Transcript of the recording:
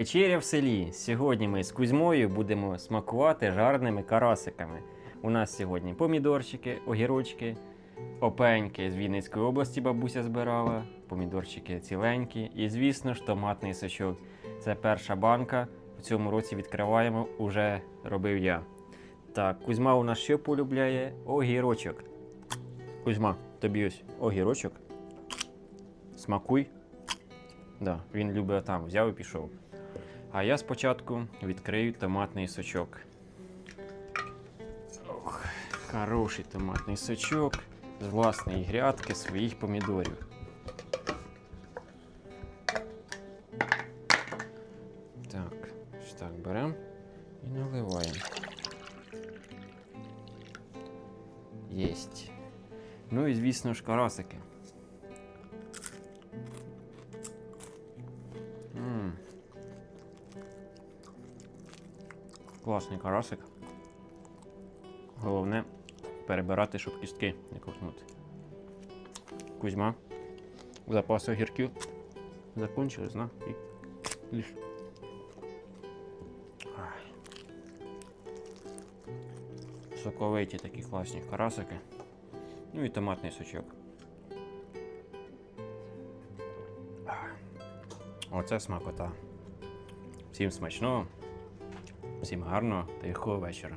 Вечеря в селі. Сьогодні ми з Кузьмою будемо смакувати жарними карасиками. У нас сьогодні помідорчики, огірочки, опеньки з Вінницької області бабуся збирала, помідорчики ціленькі і, звісно ж, томатний сочок. Це перша банка. В цьому році відкриваємо, уже робив я. Так, Кузьма у нас що полюбляє? Огірочок. Кузьма, тобі ось огірочок. Смакуй. Да, він любить там, взяв і пішов. А я спочатку відкрию томатний сочок. Ох, хороший томатний сочок з власної грядки своїх помідорів. Так, так беремо і наливаємо. Єсть. Ну і звісно ж карасики. Класний карасик. Головне перебирати, щоб кістки не ковтнути. Кузьма. Запас огірків. Закончились, на? І... Ай. Соковиті такі класні карасики. Ну і томатний сочок. Оце смакота. Всім смачного, всім гарного та тихого вечора.